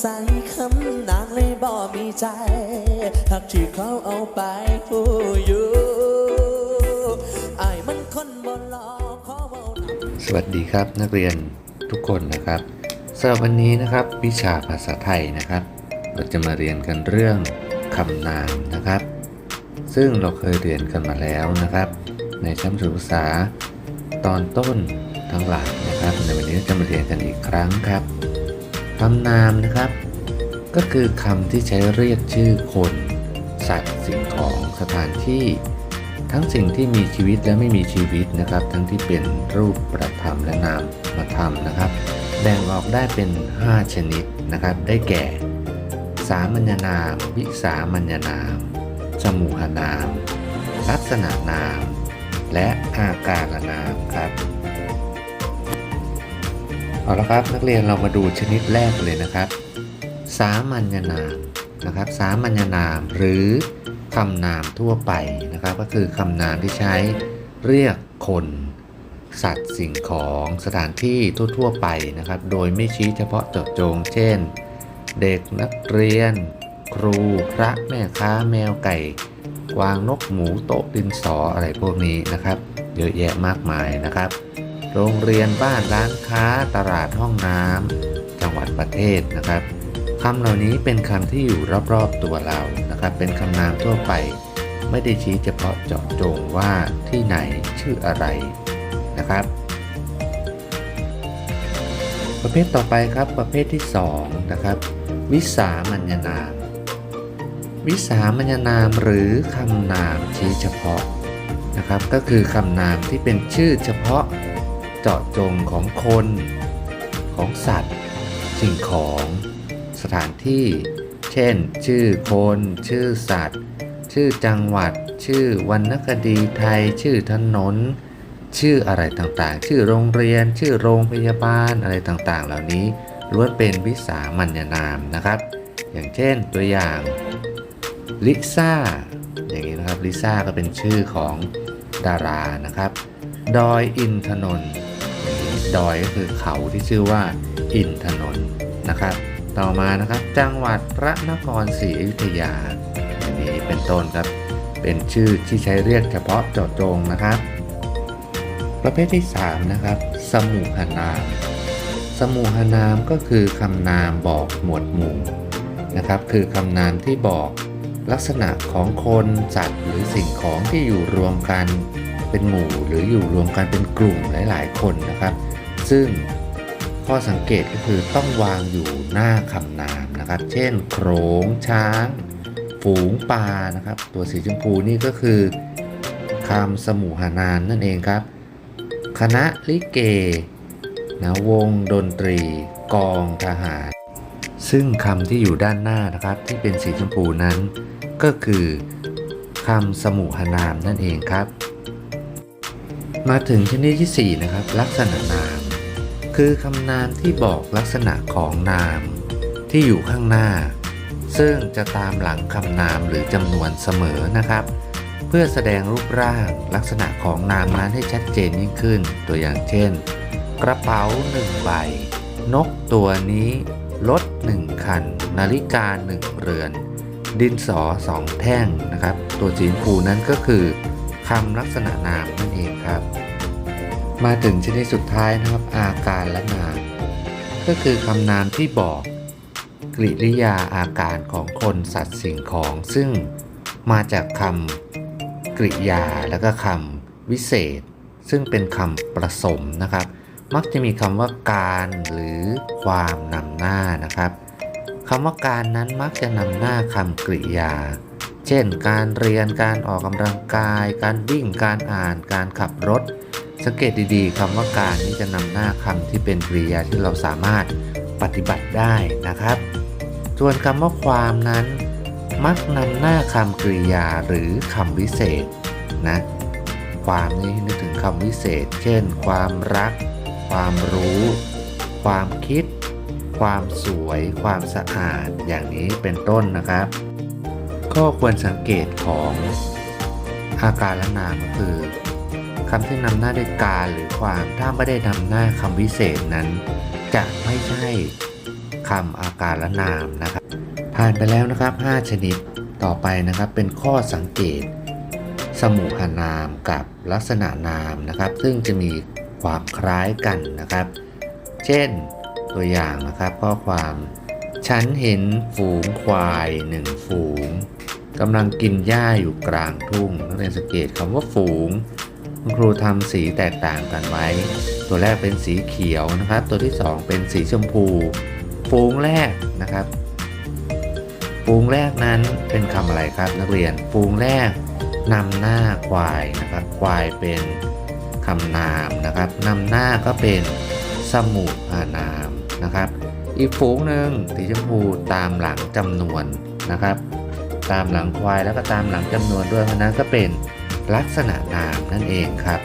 ใส่คำนางเลยบอกมีใจหักที่เขาเอาไปผู้อยู่ไอ้มันคนบนลอกขอเบาสวัสดีครับนักเรียนทุกคนนะครับสำหรับวันนี้นะครับวิชาภาษาไทยนะครับ เราจะมาเรียนกันเรื่องคำนามนะครับ ซึ่งเราเคยเรียนกันมาแล้วนะครับ ในชั้นศึกษาตอนต้นทั้งหลายนะครับ ในวันนี้จะมาเรียนกันอีกครั้งครับ คำนามนะครับ ก็คือคำที่ใช้เรียกชื่อคน สัตว์สิ่งของสถานที่ ทั้งสิ่งที่มีชีวิตและไม่มีชีวิตนะครับ ทั้งที่เป็นรูปประธรรมและนามมาธรรมนะครับ แบ่งออกได้เป็น 5 ชนิดนะครับ ได้แก่ สามัญนาม วิสามัญนาม สมุหนาม ลักษณะนาม และอาการนามครับ เอาละครับนักเรียนเรามาดูชนิดแรกเลยนะครับ สามัญนามนะครับ สามัญนามหรือคำนามทั่วไปนะครับ ก็คือคำนามที่ใช้เรียกคน สัตว์สิ่งของสถานที่ทั่ว ๆ ไปนะครับ โดยไม่ชี้เฉพาะเจาะจง เช่น เด็กนักเรียน ครูพระแม่ค้าแมวไก่กวางนกหมูโต๊ะดินสออะไรพวกนี้นะครับ เยอะแยะมากมายนะครับ โรงเรียนบ้านร้านค้าตลาดห้องน้ำจังหวัดประเทศนะครับคำเหล่านี้เป็นคำที่อยู่รอบๆตัวเรานะครับ เป็นคำนามทั่วไป ไม่ได้ชี้เฉพาะเจาะจงว่าที่ไหนชื่ออะไรนะครับ ประเภทต่อไปครับประเภทที่2นะครับวิสามัญนาม วิสามัญนามหรือคำนามชี้เฉพาะนะครับ ก็คือคำนามที่เป็นชื่อเฉพาะ เจาะจงของคน ของสัตว์ สิ่งของ สถานที่ เช่น ชื่อคน ชื่อสัตว์ ชื่อจังหวัด ชื่อวรรณคดีไทย ชื่อถนน ชื่ออะไรต่างๆ ชื่อโรงเรียน ชื่อโรงพยาบาลอะไรต่างๆ เหล่านี้ล้วนเป็นวิสามัญนามนะครับ อย่างเช่นตัวอย่างลิซ่าอย่างนี้นะครับลิซ่าก็เป็นชื่อของดารานะครับ ดอยอินทนนท์ ดอยก็คือเขาที่ชื่อว่าอินทนนท์นะครับ ต่อมานะครับจังหวัดพระนครศรีอยุธยาอย่างนี้เป็นต้นครับ เป็นชื่อที่ใช้เรียกเฉพาะเจาะจงนะครับ ประเภทที่ 3 นะครับ สมุหนาม สมุหนามก็คือคำนามบอกหมวดหมู่นะครับ คือคำนามที่บอกลักษณะของคนสัตว์หรือสิ่งของที่อยู่รวมกันเป็นหมู่หรืออยู่รวมกันเป็นกลุ่มหลาย ๆ คนนะครับ ซึ่งข้อสังเกตก็คือต้องวางอยู่หน้าคำนามนะครับ เช่นโขงช้าง ฝูงปลานะครับ ตัวสีชมพูนี่ก็คือคำสมุหานามนั่นเองครับ คณะลิเกนะวงดนตรี กองทหาร ซึ่งคำที่อยู่ด้านหน้านะครับที่เป็นสีชมพูนั้นก็คือคำสมุหนามนั่นเองครับ มาถึงชนิดที่ 4 นะครับ ลักษณะนาม คือคำนามที่บอกลักษณะของนาม ที่อยู่ข้างหน้า ซึ่งจะตามหลังคำนามหรือจำนวนเสมอนะครับ เพื่อแสดงรูปร่างลักษณะของนามนั้นให้ชัดเจนยิ่งขึ้น ตัวอย่างเช่น กระเป๋าหนึ่งใบ นกตัวนี้ รถหนึ่งคัน นาฬิกาหนึ่งเรือน ดินสอสองแท่งนะครับ ตัวสีชมพูนั้นก็คือคำลักษณะนามนั่นเองครับ มาถึงชนิดสุดท้ายนะครับ อาการและนาม ก็คือคำนามที่บอกกริยาอาการของคนสัตว์สิ่งของ ซึ่งมาจากคำกริยาแล้วก็คำวิเศษ ซึ่งเป็นคำผสมนะครับ มักจะมีคำว่าการหรือความนำหน้านะครับคำว่าการนั้นมักจะนำหน้าคำกริยา เช่น การเรียนการออกกำลังกาย การวิ่งการอ่าน การขับรถ สังเกตดีๆคำว่าการนี้จะนำหน้าคำที่เป็นกริยาที่เราสามารถปฏิบัติได้นะครับ ส่วนคำว่าความนั้น มักนำหน้าคำกริยาหรือคำวิเศษนะความนี้นึกถึงคำวิเศษ เช่น ความรัก ความรู้ ความคิด ความสวย ความสะอาด อย่างนี้เป็นต้นนะครับ ก็ควรสังเกตของอาการและนามก็คือำที่นำหน้าด้วยการหรือความถ้าไม่ได้นำหน้าคำวิเศษนั้น จะไม่ใช่คำอาการละนามนะครับ ผ่านไปแล้วนะครับ 5 ชนิดต่อไปนะครับเป็นข้อสังเกต สมุหนามกับลักษณะนามนะครับ ซึ่งจะมีความคล้ายกันนะครับ เช่นตัวอย่างนะครับข้อความ ฉันเห็นฝูงควายหนึ่งฝูงกำลังกินหญ้าอยู่กลางทุ่งนักเรียนสังเกตคำว่าฝูง คุณครูทำสีแตกต่างกันไว้ ตัวแรกเป็นสีเขียวนะครับ ตัวที่สองเป็นสีชมพูฝูงแรกนะครับฝูงแรกนั้นเป็นคำอะไรครับ นักเรียนฝูงแรกนำหน้าควายนะครับ ควายเป็นคำนามนะครับนำหน้าก็เป็นสมุหานามนะครับ อีกฝูงหนึ่งสีชมพูตามหลังจำนวนนะครับ ตามหลังควายแล้วก็ตามหลังจำนวนด้วยเพราะนั้นก็เป็น ลักษณะนามนั่นเองครับ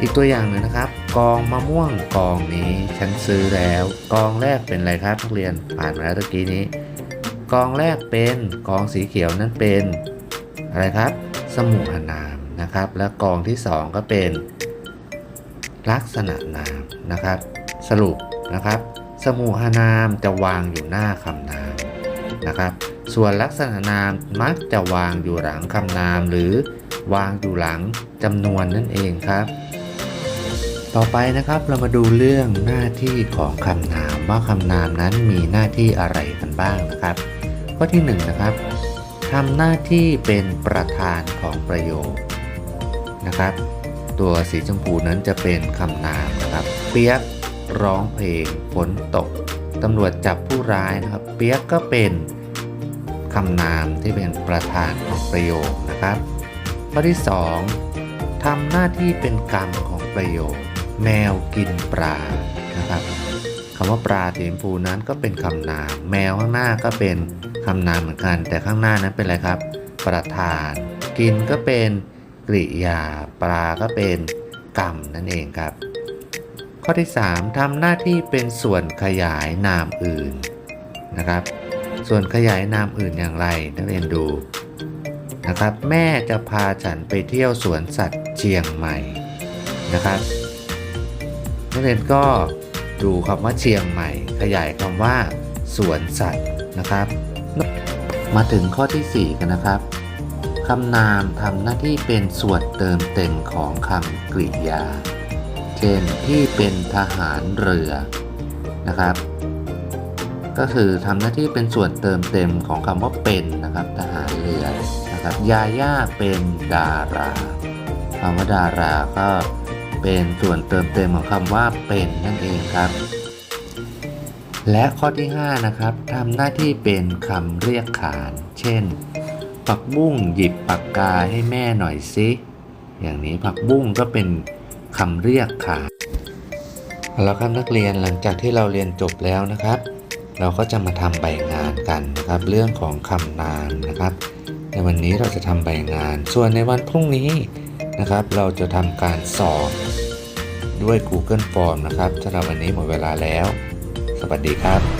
อีกตัวอย่างหนึ่งนะครับ กองมะม่วงกองนี้ฉันซื้อแล้ว กองแรกเป็นอะไรครับนักเรียนผ่านมาแล้วตะกี้นี้ กองแรกเป็นกองสีเขียวนั้นเป็น อะไรครับ สมุหนามนะครับ และกองที่สองก็เป็น ลักษณะนามนะครับ สรุปนะครับ สมุหนามจะวางอยู่หน้าคำนามนะครับ ส่วนลักษณะนามมักจะวางอยู่หลังคำนามหรือ วางอยู่หลังจำนวนนั่นเองครับ ต่อไปนะครับเรามาดูเรื่องหน้าที่ของคำนามว่าคำนามนั้นมีหน้าที่อะไรกันบ้างนะครับข้อที่1นงนะครับทำหน้าที่เป็นประธานของประโยคนะครับ ตัวสีชมพูนั้นจะเป็นคำนามนะครับ เปียกร้องเพลงฝนตกตำรวจจับผู้ร้ายนะครับ เปียกก็เป็นคำนามที่เป็นประธานของประโยคนะครับ ข้อที่ 2ทำหน้าที่เป็นกรรมของประโยค แมวกินปลานะครับคำว่าปลาสีชมพูนั้นก็เป็นคำนาม แมวข้างหน้าก็เป็นคำนามเหมือนกัน แต่ข้างหน้านั้นเป็นอะไรครับ ประธาน กินก็เป็นกริยา ปลาก็เป็นกรรมนั่นเองครับ ข้อที่ 3ทำหน้าที่เป็นส่วนขยายนามอื่นนะครับ ส่วนขยายนามอื่นอย่างไรนักเรียนดู นะครับ แม่จะพาฉันไปเที่ยวสวนสัตว์เชียงใหม่นะครับนักเรียนก็ดูคำว่าเชียงใหม่ ขยายคำว่า สวนสัตว์นะครับ มาถึงข้อที่ 4 กันนะครับคำนามทำหน้าที่เป็นส่วนเติมเต็มของคำกริยา เช่นที่เป็นทหารเรือนะครับ ก็คือทำหน้าที่เป็นส่วนเติมเต็มของคำว่าเป็นนะครับทหารเรือนะครับยาย่าเป็นดาราคำว่าดาราก็เป็นส่วนเติมเต็มของคำว่าเป็นนั่นเองครับ และข้อที่ 5 นะครับทำหน้าที่เป็นคำเรียกขาน เช่น ผักบุ้งหยิบปากกาให้แม่หน่อยสิอย่างนี้ผักบุ้งก็เป็นคำเรียกขานเอาละครับนักเรียนหลังจากที่เราเรียนจบแล้วนะครับ เราก็จะมาทำใบงานกันนะครับ เรื่องของคำนามนะครับ ในวันนี้เราจะทำใบงาน ส่วนในวันพรุ่งนี้นะครับ เราจะทำการสอบด้วย Google Form นะครับสำหรับวันนี้หมดเวลาแล้ว สวัสดีครับ